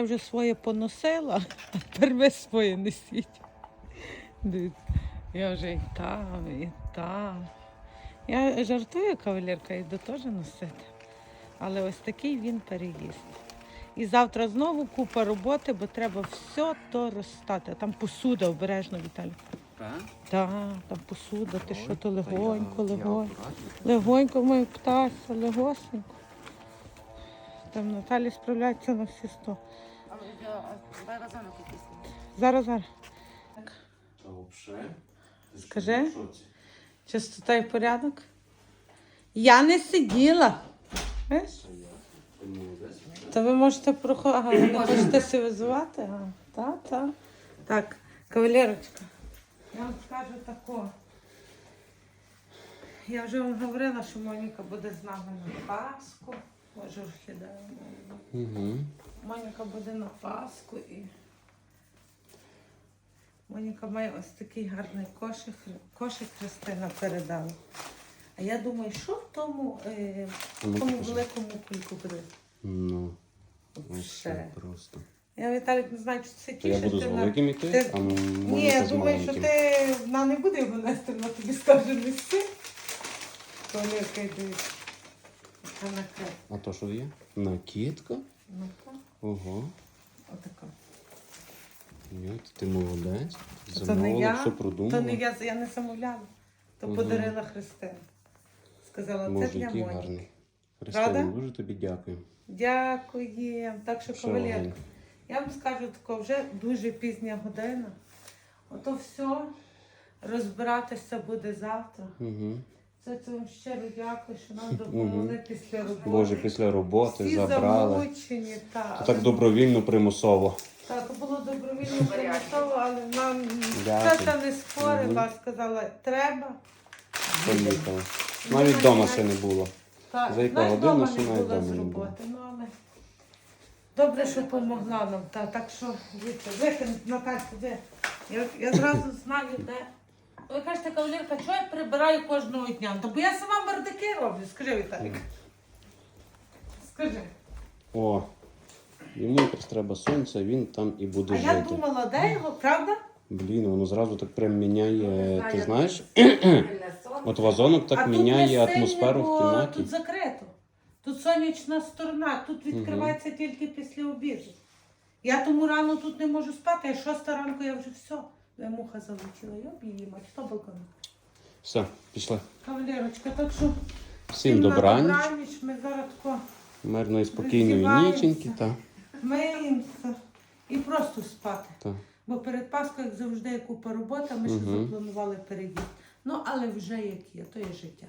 Я вже своє поносила, а тепер ви своє несіть. Дивіться, я вже і там, і там. Я жартую, кавалерка, йду теж носити. Але ось такий він переїзд. І завтра знову купа роботи, бо треба все то розстати. Там посуда обережно, Віталій. Так? Так, там посуда, ти що то легонько, легонько. Легонько мою птася, легосенько. Там Наталі справляється на всі сто. Зараз вона якісь. Зараз, зараз. Та Скажи. Чистота і порядок. Я не сиділа. Знаєш? Та ви можете проходити. Не хочете сивізувати? Ага. Так, так. Так, кавалерочка. Я вам скажу тако. Я вже вам говорила, що Моніка буде з нами на Пасху. Може, орхідея. Угу. Моніка буде на Пасху і Моніка має ось такий гарний кошик. Кошик Христина передала. А я думаю, що в тому, е, ну, в тому великому кульку буде? Ну, Все. просто. Я Віталік не знаю, чи це То я буду з ти великим іти, Ти- а Ні, може я з думаю, що маленьким. ти вона не буде його нести, вона тобі скаже нести. Колірка йде. Це накрив. А то що є? Накидка? Ну так, Ого. отака. Ні, ти молодець. То не Замовила, я, все то продумала. не я, я не замовляла. То Мгм. подарила Христина. Сказала, це Боже, для який Моні. гарний. Правда? Христина, дуже тобі дякую. Дякую. Так що, Все, кавалерка, я вам скажу тако, вже дуже пізня година. Ото все розбиратися буде завтра. Угу. Це, це щиро дякую, що нам допомогли після роботи. Боже, після роботи Всі забрали. замучені, та, То так добровільно, примусово. Так, то було добровільно примусово, але нам Дякую. це не спорила, сказала, треба. Поїхали. Навіть вдома ще не було. Так, За яку годину, дома що не навіть була з вдома не було. роботи, ну але добре, що допомогла нам. Та, так що, дивіться, ви, Наталья, ви. Я, я зразу знаю, де. Ви кажете, кавалерка, чого я прибираю кожного дня? Та бо я сама бардаки роблю, скажи, Віталік. Скажи. О, йому якраз треба сонця, він там і буде А я думала, де його, правда? Блін, воно зразу так прям міняє. знаю, Ти знаєш, от вазонок так а міняє тут не атмосферу сильно, в бо кімнаті. Тут закрито. Тут сонячна сторона, тут відкривається тільки після обіду. Я тому рано тут не можу спати, а шоста ранку я вже все. Я муха залетіла, йоб її мать, хто балкон? Все, пішли. Кавалерочка, так що Всім на добраніч, добраніч, ми зараз тако мирної, спокійної Роздіваємося. ніченьки. Та, миємося і просто спати. та. Бо перед Паскою, як завжди, є купа роботи, ми ще Мгм. запланували переїзд. Ну, але вже як є, то є життя.